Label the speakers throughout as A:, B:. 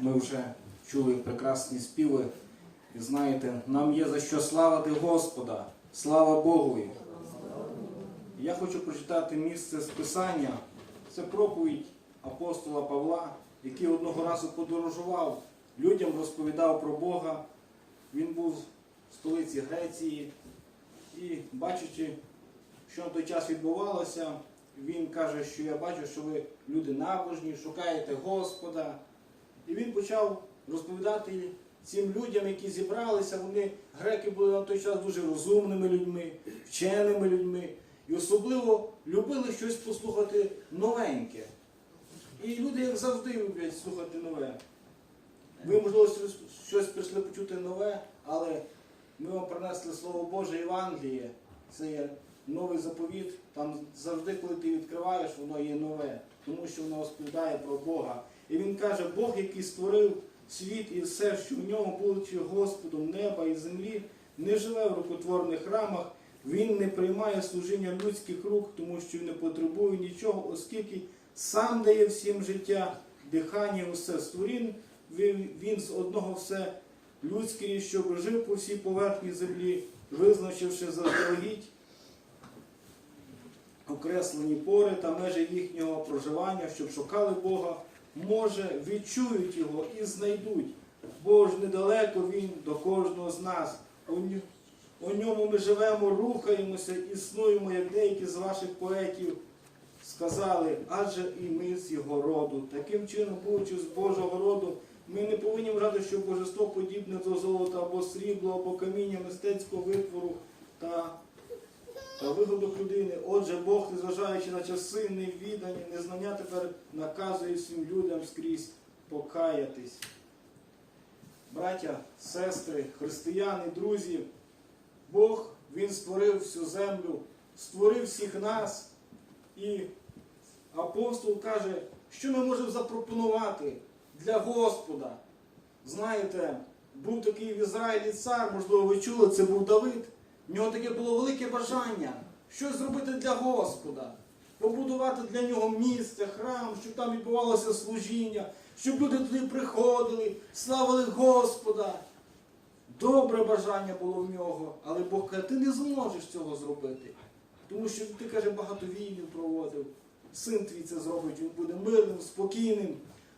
A: Ми вже чули прекрасні співи. І знаєте, нам є за що славити Господа. Слава Богу! Я хочу прочитати місце з Писання. Це проповідь апостола Павла, який одного разу подорожував, людям розповідав про Бога. Він був в столиці Греції і, бачачи, що на той час відбувалося, він каже, що я бачу, що ви люди набожні, шукаєте Господа. І він почав розповідати цим людям, які зібралися. Вони, греки, були на той час дуже розумними людьми, вченими людьми. І особливо любили щось послухати новеньке. І люди, як завжди, люблять слухати нове. Ви, можливо, щось- прийшли почути нове, але ми вам принесли Слово Боже Євангеліє. Це є новий заповіт. Там завжди, коли ти відкриваєш, воно є нове, тому що воно розповідає про Бога. І він каже, Бог, який створив світ і все, що в ньому, будучи Господом неба і землі, не живе в рукотворних храмах, він не приймає служіння людських рук, тому що не потребує нічого, оскільки сам дає всім життя, дихання, усе створін. Він, з одного все людське, щоб жив по всій поверхні землі, визначивши заздалегідь окреслені пори та межі їхнього проживання, щоб шукали Бога, може, відчують його і знайдуть, бо ж недалеко він до кожного з нас. У ньому ми живемо, рухаємося, існуємо, як деякі з ваших поетів сказали, адже і ми з його роду. Таким чином, будучи з Божого роду, ми не повинні вважати, що божество подібне до золота або срібла, або каміння мистецького витвору та, та вигодок людини. Отже, Бог, незважаючи на часи, невідані, незнання тепер наказує всім людям скрізь покаятись. Браття, сестри, християни, друзі, Бог Він створив всю землю, створив всіх нас. І апостол каже, що ми можемо запропонувати для Господа. Знаєте, був такий в Ізраїлі цар, можливо, ви чули, це був Давид. В нього таке було велике бажання щось зробити для Господа, побудувати для нього місце, храм, щоб там відбувалося служіння, щоб люди туди приходили, славили Господа. Добре бажання було в нього, але Бог каже, ти не зможеш цього зробити. Тому що ти, каже, багато війнів проводив. Син твій це зробить, він буде мирним, спокійним.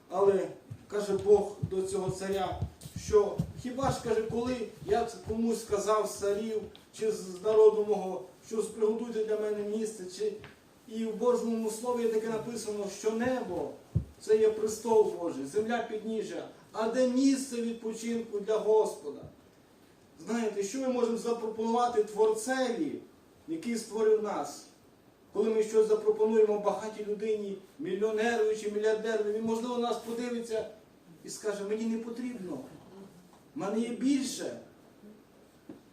A: Але каже Бог до цього царя, що хіба ж каже, коли я комусь сказав з царів чи з народу мого, що приготуйте для мене місце, чи і в Божому слові таке написано, що небо це є престол Божий, земля підніжжя, а де місце відпочинку для Господа. Знаєте, що ми можемо запропонувати Творцеві, який створив нас? Коли ми щось запропонуємо багатій людині, мільйонерові чи мільярдерові, він, можливо, нас подивиться і скаже, мені не потрібно, в мене є більше.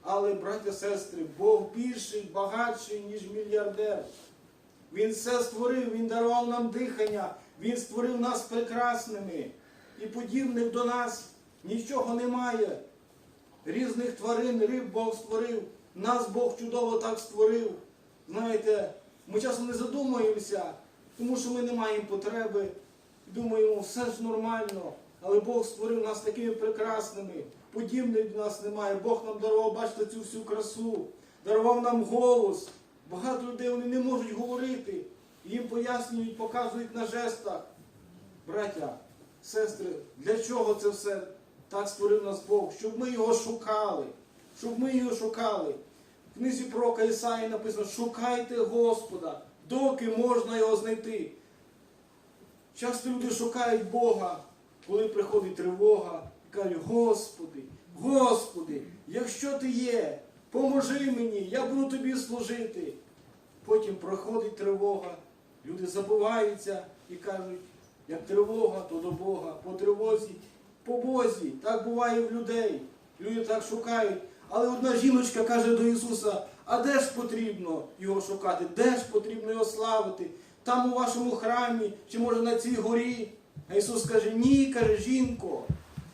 A: Але, браття, сестри, Бог більший, багатший, ніж мільярдер. Він все створив, Він дарував нам дихання, Він створив нас прекрасними. І подібних до нас нічого немає. Різних тварин, риб Бог створив, нас Бог чудово так створив. Знаєте, ми часом не задумуємося, тому що ми не маємо потреби. Думаємо, все ж нормально, але Бог створив нас такими прекрасними. Подібних до нас немає. Бог нам дарував, бачите, цю всю красу, дарував нам голос. Багато людей вони не можуть говорити. Їм пояснюють, показують на жестах. Браття, сестри, для чого це все так створив нас Бог? Щоб ми його шукали. Щоб ми його шукали. В книзі пророка Ісаї написано, шукайте Господа, доки можна його знайти. Часто люди шукають Бога, коли приходить тривога, і кажуть, Господи, Господи, якщо ти є, поможи мені, я буду тобі служити. Потім проходить тривога, люди забуваються і кажуть, як тривога, то до Бога, по тривозі, по Бозі. Так буває в людей. Люди так шукають. Але одна жіночка каже до Ісуса, а де ж потрібно його шукати? Де ж потрібно його славити? Там у вашому храмі, чи може на цій горі? А Ісус каже, ні, каже, жінко,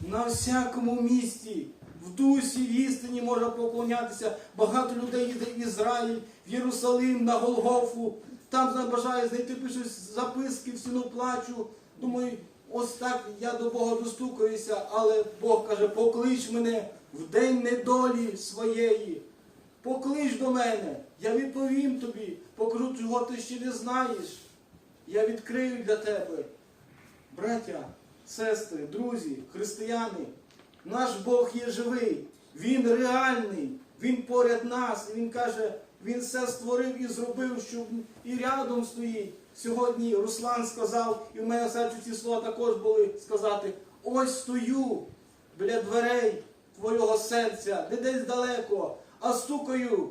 A: на всякому місці, в дусі, в істині можна поклонятися. Багато людей їде в Ізраїль, в Єрусалим, на Голгофу. Там бажає знайти, пишуть записки, в стіну плачу. Думаю, ось так я до Бога достукаюся, але Бог каже, поклич мене в день недолі своєї. Поклич до мене, я відповім тобі, покажу, чого ти ще не знаєш. Я відкрию для тебе. Браття, сестри, друзі, християни, наш Бог є живий, Він реальний, Він поряд нас, і Він каже, Він все створив і зробив, щоб і рядом стоїть. Сьогодні Руслан сказав, і в мене серці ці слова також були сказати: ось стою біля дверей твого серця, не десь далеко, а стукаю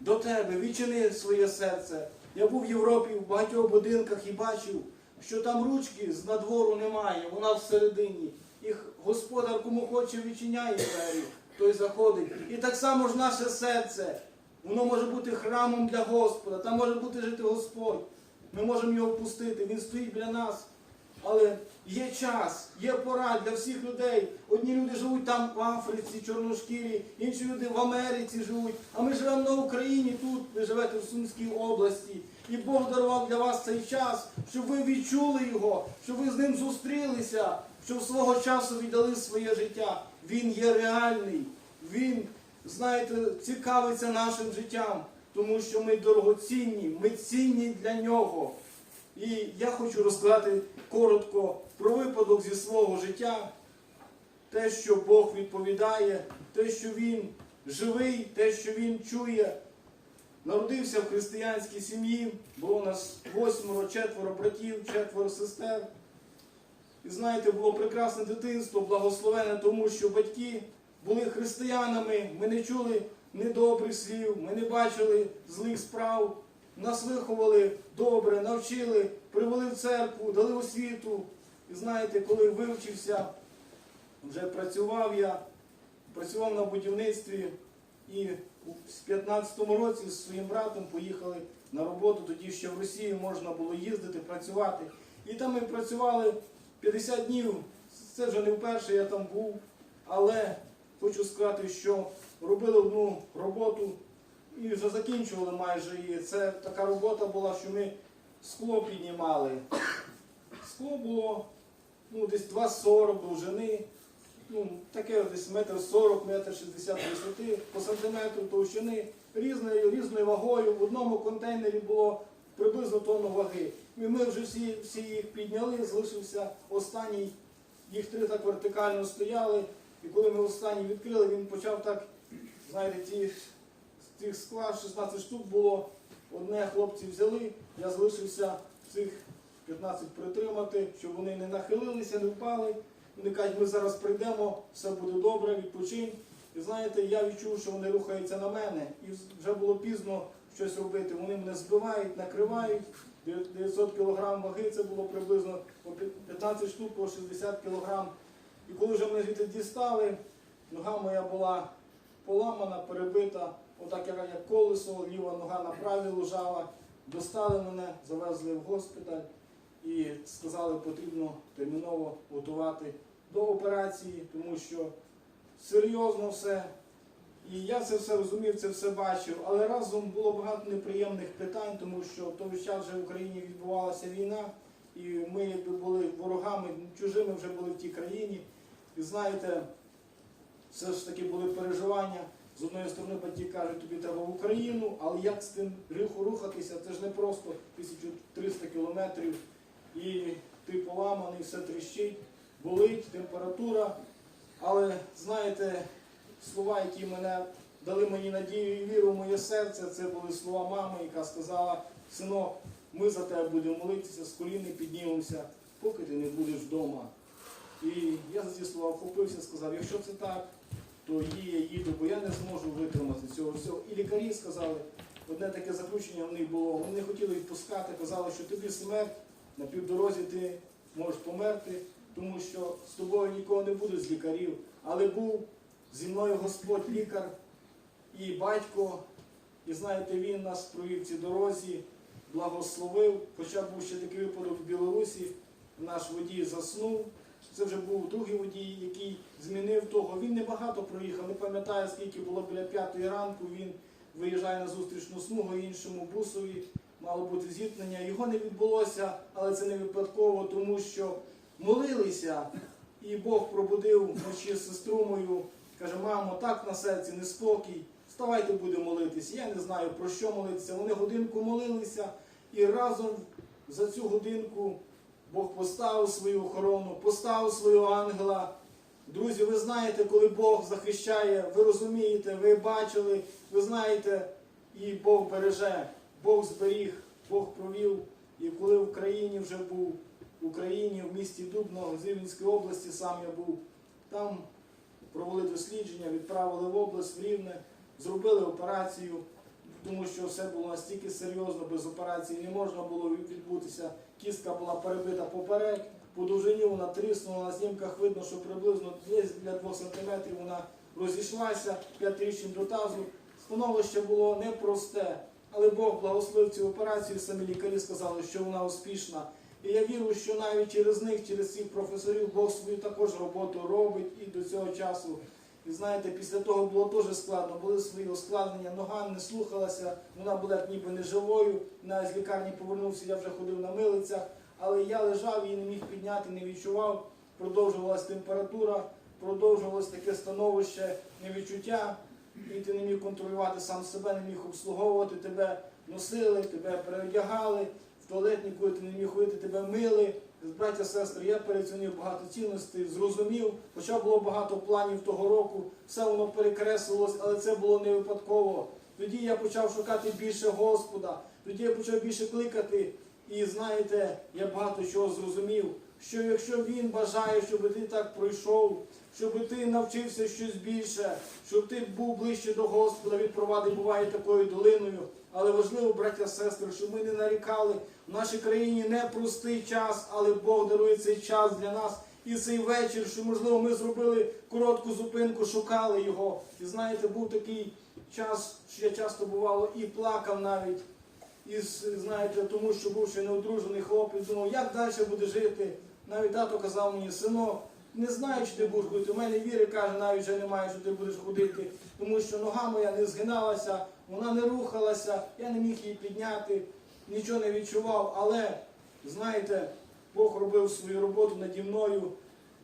A: до тебе, відчини своє серце. Я був в Європі в багатьох будинках і бачив, що там ручки з надвору немає, вона всередині. І господар, кому хоче, відчиняє двері, той заходить. І так само ж наше серце. Воно може бути храмом для Господа, там може бути жити Господь. Ми можемо його впустити, він стоїть біля нас. Але є час, є пора для всіх людей. Одні люди живуть там в Африці, Чорношкірі, інші люди в Америці живуть. А ми живемо на Україні тут, ви живете в Сумській області. І Бог дарував для вас цей час, щоб ви відчули його, щоб ви з ним зустрілися, щоб свого часу віддали своє життя. Він є реальний. Він, знаєте, цікавиться нашим життям, тому що ми дорогоцінні, ми цінні для нього. І я хочу розказати коротко про випадок зі свого життя, те, що Бог відповідає, те, що Він живий, те, що Він чує. Народився в християнській сім'ї, було у нас восьмеро, четверо братів, четверо сестер. І знаєте, було прекрасне дитинство, благословене тому, що батьки були християнами, ми не чули недобрих слів, ми не бачили злих справ. Нас виховали добре, навчили, привели в церкву, дали освіту. І знаєте, коли вивчився, вже працював я, працював на будівництві і в 15-му році з своїм братом поїхали на роботу. Тоді ще в Росію можна було їздити, працювати. І там ми працювали 50 днів. Це вже не вперше я там був. Але хочу сказати, що робили одну роботу і вже закінчували майже її. Це така робота була, що ми скло піднімали. Скло було ну, десь 2,40 довжини, ну, таке десь метр 40, метр 60 висоти, по сантиметру товщини, різною, різною вагою. В одному контейнері було приблизно тонну ваги. І ми вже всі, всі їх підняли, залишився останній, їх три так вертикально стояли. І коли ми останній відкрили, він почав так, знаєте, ті, з цих скла 16 штук було. Одне хлопці взяли, я залишився цих 15 притримати, щоб вони не нахилилися, не впали. Вони кажуть, ми зараз прийдемо, все буде добре, відпочинь. І знаєте, я відчув, що вони рухаються на мене. І вже було пізно щось робити. Вони мене збивають, накривають. 900 кг ваги, це було приблизно по 15 штук по 60 кг. І коли вже мене звідти дістали, нога моя була поламана, перебита, отак як колесо, ліва нога на правій лежала. Достали мене, завезли в госпіталь і сказали, потрібно терміново готувати до операції, тому що серйозно все. І я це все розумів, це все бачив, але разом було багато неприємних питань, тому що в той час вже в Україні відбувалася війна, і ми якби були ворогами, чужими вже були в тій країні. І знаєте, все ж таки були переживання. З одної сторони батьки кажуть, тобі треба в Україну, але як з тим рухатися, це ж не просто 1300 кілометрів, і ти поламаний, все тріщить, болить, температура. Але знаєте, слова, які мене дали мені надію і віру в моє серце, це були слова мами, яка сказала, синок, ми за тебе будемо молитися, з коліни піднімемося, поки ти не будеш вдома. І я за ці слова вхопився, сказав, якщо це так, то її я їду, бо я не зможу витримати цього всього. І лікарі сказали, одне таке заключення в них було, вони не хотіли відпускати, казали, що тобі смерть, на півдорозі ти можеш померти, тому що з тобою нікого не буде з лікарів. Але був зі мною Господь лікар і батько, і знаєте, він нас провів цій дорозі, благословив. Хоча був ще такий випадок в Білорусі, наш водій заснув. Це вже був другий водій, який змінив того. Він небагато проїхав, не пам'ятаю, скільки було біля п'ятої ранку. Він виїжджає на зустрічну смугу іншому бусові. Мало бути зіткнення. Його не відбулося, але це не випадково, тому що молилися, і Бог пробудив вночі сестру мою, каже, мамо, так на серці неспокій, вставайте будемо молитися. Я не знаю про що молитися. Вони годинку молилися, і разом за цю годинку Бог поставив свою охорону, поставив свого ангела. Друзі, ви знаєте, коли Бог захищає, ви розумієте, ви бачили, ви знаєте, і Бог береже, Бог зберіг, Бог провів. І коли в країні вже був, в Україні, в місті Дубно, з Рівненської області сам я був, там провели дослідження, відправили в область в Рівне, зробили операцію, тому що все було настільки серйозно, без операції не можна було відбутися. Кістка була перебита поперек, по довжині вона тріснула, на знімках видно, що приблизно десь для 2 см вона розійшлася, п'ятирічним до тазу. Становище було непросте, але Бог благословив цю операцію, самі лікарі сказали, що вона успішна. І я вірю, що навіть через них, через цих професорів, Бог свою також роботу робить і до цього часу. І знаєте, після того було дуже складно, були свої ускладнення, нога не слухалася, вона була ніби неживою. Навіть з лікарні повернувся, я вже ходив на милицях, але я лежав і не міг підняти, не відчував. Продовжувалась температура, продовжувалось таке становище, невідчуття, і ти не міг контролювати сам себе, не міг обслуговувати тебе, носили, тебе переодягали, в туалетні, коли ти не міг ходити, тебе мили. Браття, сестри, я переоцінив багато цінностей, зрозумів, хоча було багато планів того року, все воно перекреслилось, але це було не випадково. Тоді я почав шукати більше Господа, тоді я почав більше кликати. І знаєте, я багато чого зрозумів, що якщо він бажає, щоб ти так пройшов, щоб ти навчився щось більше, щоб ти був ближче до Господа, він провадить, буває такою долиною. Але важливо, браття, сестри, щоб ми не нарікали. В нашій країні непростий час, але Бог дарує цей час для нас. І цей вечір, що можливо ми зробили коротку зупинку, шукали його. І знаєте, був такий час, що я часто бувало і плакав навіть. І знаєте, тому що був ще неодружений хлопець, думав, як далі буде жити. Навіть тато казав мені, синок, не знаю, чи ти будеш ходити. У мене віри каже, навіть вже немає, що ти будеш ходити, тому що нога моя не згиналася, вона не рухалася, я не міг її підняти, нічого не відчував. Але знаєте, Бог робив свою роботу наді мною.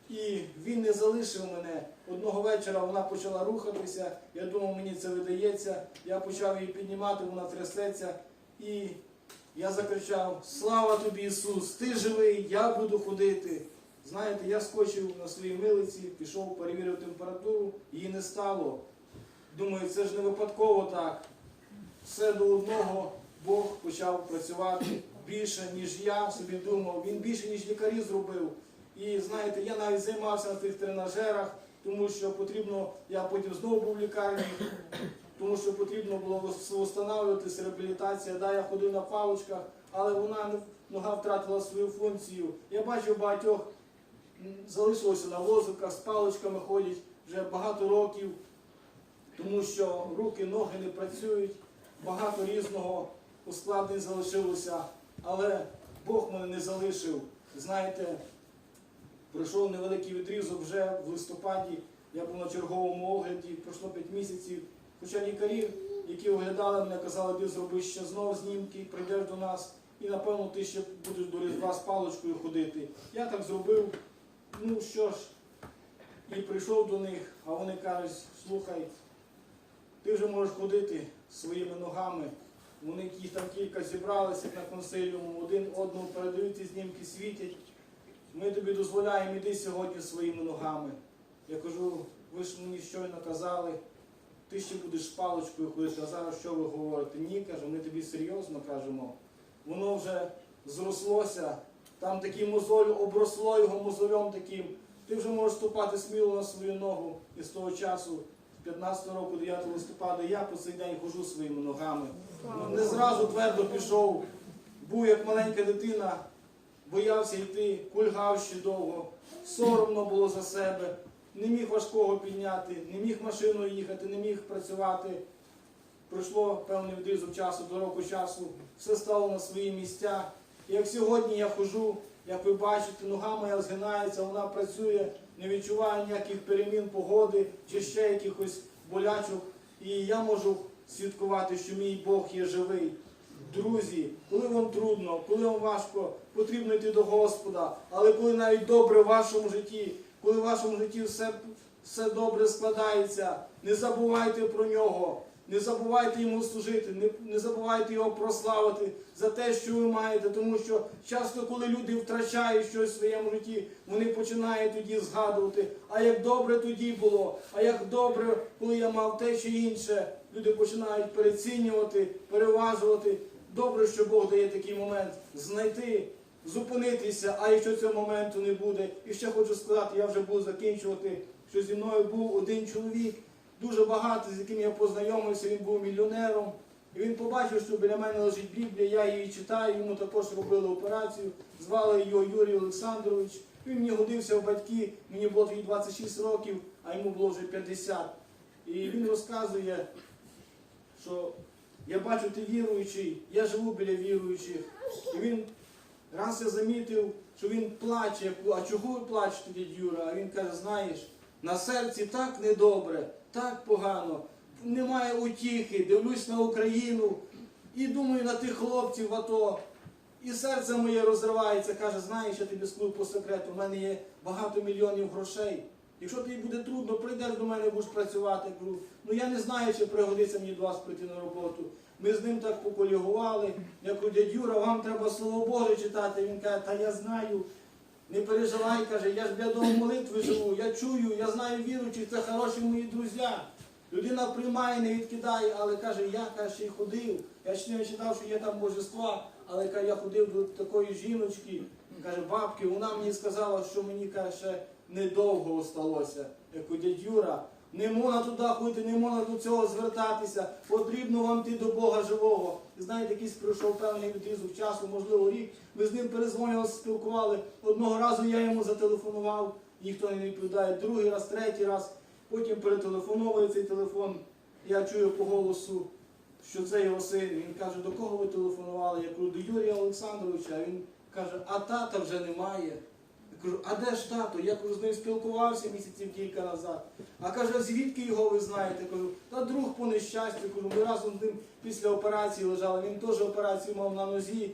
A: І він не залишив мене. Одного вечора вона почала рухатися. Я думав, мені це видається. Я почав її піднімати, вона трясеться. І я закричав: Слава тобі, Ісус! Ти живий, я буду ходити. Знаєте, я скочив на своїй милиці, пішов, перевірив температуру, її не стало. Думаю, це ж не випадково так. Все до одного Бог почав працювати більше, ніж я собі думав. Він більше, ніж лікарі зробив. І знаєте, я навіть займався на тих тренажерах, тому що потрібно, я потім знову був в лікарні, тому що потрібно було встановлюватися реабілітація. Да, я ходив на паличках, але вона нога втратила свою функцію. Я бачив багатьох залишилося на возиках, з паличками ходять вже багато років, тому що руки, ноги не працюють, багато різного ускладнень залишилося, але Бог мене не залишив. Знаєте, пройшов невеликий відрізок вже в листопаді. Я був на черговому огляді, пройшло 5 місяців. Хоча лікарі, які оглядали мене, казали, ти зроби ще знов знімки, прийдеш до нас, і напевно ти ще будеш до різдва з паличкою ходити. Я так зробив. Ну що ж, і прийшов до них, а вони кажуть, слухай, ти вже можеш ходити своїми ногами. Вони їх там кілька зібралися на консиліуму, один одному передають ті знімки, світять. Ми тобі дозволяємо, іди сьогодні своїми ногами. Я кажу, ви ж мені щойно казали, ти ще будеш паличкою ходити, а зараз що ви говорите? Ні, каже, ми тобі серйозно кажемо. Воно вже зрослося, там такий мозоль обросло його мозолем таким. Ти вже можеш ступати сміло на свою ногу. І з того часу, 15 року, 9 листопада, я по цей день хожу своїми ногами. Не зразу твердо пішов, був як маленька дитина, боявся йти, кульгав ще довго, соромно було за себе, не міг важкого підняти, не міг машиною їхати, не міг працювати. Пройшло певний відрізок часу, до року часу, все стало на свої місця. І як сьогодні я хожу, як ви бачите, нога моя згинається, вона працює, не відчуваю ніяких перемін погоди чи ще якихось болячок. І я можу свідкувати, що мій Бог є живий. Друзі, коли вам трудно, коли вам важко, потрібно йти до Господа. Але коли навіть добре в вашому житті, коли в вашому житті все, все добре складається, не забувайте про нього, не забувайте йому служити, не, не забувайте його прославити за те, що ви маєте. Тому що часто, коли люди втрачають щось в своєму житті, вони починають тоді згадувати, а як добре тоді було, а як добре, коли я мав те чи інше. Люди починають перецінювати, переважувати. Добре, що Бог дає такий момент знайти, зупинитися, а якщо цього моменту не буде. І ще хочу сказати, я вже буду закінчувати, що зі мною був один чоловік, дуже багатий, з яким я познайомився, він був мільйонером. І він побачив, що біля мене лежить Біблія, я її читаю, йому також робили операцію, звали його Юрій Олександрович. Він мені годився в батьки, мені було тоді 26 років, а йому було вже 50. І він розказує, що я бачу, ти віруючий, я живу біля віруючих. І він раз я замітив, що він плаче, а чого ви плачете, дядь Юра? А він каже, знаєш, на серці так недобре, так погано, немає утіхи, дивлюсь на Україну і думаю на тих хлопців в АТО. І серце моє розривається, каже, знаєш, я тобі скажу по секрету, в мене є багато мільйонів грошей. Якщо тобі буде трудно, прийдеш до мене, будеш працювати. Кажу, ну я не знаю, чи пригодиться мені до вас прийти на роботу. Ми з ним так поколігували. Я кажу, дядь Юра, вам треба слово Боже читати. Він каже, та я знаю. Не переживай, каже, я ж для молитви живу, я чую, я знаю віруючих, це хороші мої друзі. Людина приймає, не відкидає, але каже, я каже, ще й ходив. Я ще не читав, що є там божества, але каже, я ходив до такої жіночки, каже, бабки, вона мені сказала, що мені каже, недовго осталося. як у дядь Юра, не можна туди ходити, не можна до цього звертатися. Потрібно вам йти до Бога живого. І знаєте, якийсь пройшов певний відрізок часу, можливо, рік. Ми з ним перезвонювали, спілкували. Одного разу я йому зателефонував, ніхто не відповідає. Другий раз, третій раз. Потім перетелефоновує цей телефон. Я чую по голосу, що це його син. Він каже, до кого ви телефонували? Я кажу, до Юрія Олександровича. Він каже, а тата вже немає. Я кажу, а де ж тато? Я кажу, з ним спілкувався місяців кілька назад. А каже, звідки його ви знаєте? Я кажу, та друг по нещастю. Кажу, ми разом з ним після операції лежали. Він теж операцію мав на нозі.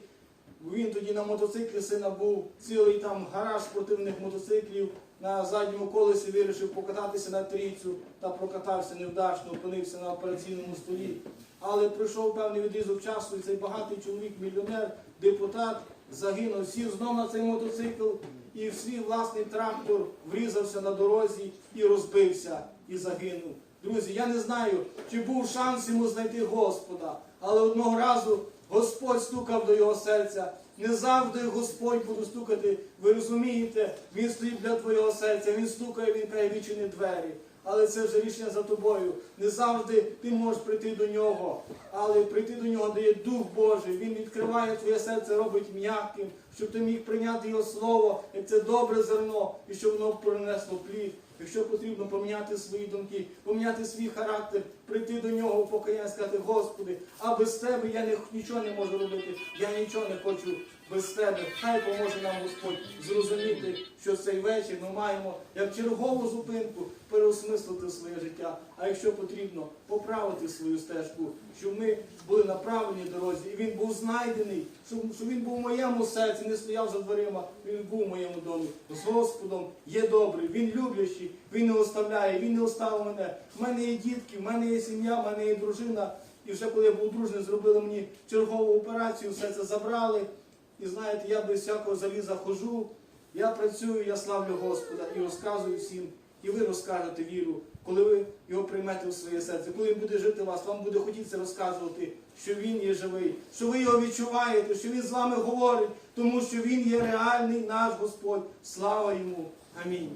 A: Він тоді на мотоциклі сина був цілий там гараж спортивних мотоциклів. На задньому колесі вирішив покататися на трійцю та прокатався невдачно, опинився на операційному столі. Але прийшов певний відрізок часу, і цей багатий чоловік, мільйонер, депутат, загинув, сів знов на цей мотоцикл і в свій власний трактор врізався на дорозі і розбився, і загинув. Друзі, я не знаю, чи був шанс йому знайти Господа, але одного разу Господь стукав до його серця. Не завжди Господь буде стукати. Ви розумієте, Він стоїть для твого серця, Він стукає, Він каже, відчини двері. Але це вже рішення за тобою. Не завжди ти можеш прийти до нього, але прийти до нього дає Дух Божий. Він відкриває твоє серце, робить м'яким, щоб ти міг прийняти його слово, як це добре зерно, і щоб воно принесло плід. Якщо потрібно поміняти свої думки, поміняти свій характер, прийти до нього в покаяння, сказати, Господи, а без тебе я не, нічого не можу робити, я нічого не хочу без тебе. Хай поможе нам Господь зрозуміти, що цей вечір ми маємо як чергову зупинку переосмислити своє життя. А якщо потрібно, поправити свою стежку, щоб ми були на правильній дорозі, і він був знайдений, щоб, щоб він був в моєму серці, не стояв за дверима, він був в моєму домі. З Господом є добрий, він люблячий, він не оставляє, він не оставив мене. В мене є дітки, в мене є сім'я, в мене є дружина. І вже коли я був дружний, зробили мені чергову операцію, все це забрали. І знаєте, я без всякого заліза хожу, я працюю, я славлю Господа і розказую всім. І ви розкажете віру, коли ви його приймете в своє серце, коли він буде жити у вас, вам буде хотітися розказувати, що він є живий, що ви його відчуваєте, що він з вами говорить, тому що він є реальний наш Господь. Слава йому! Амінь.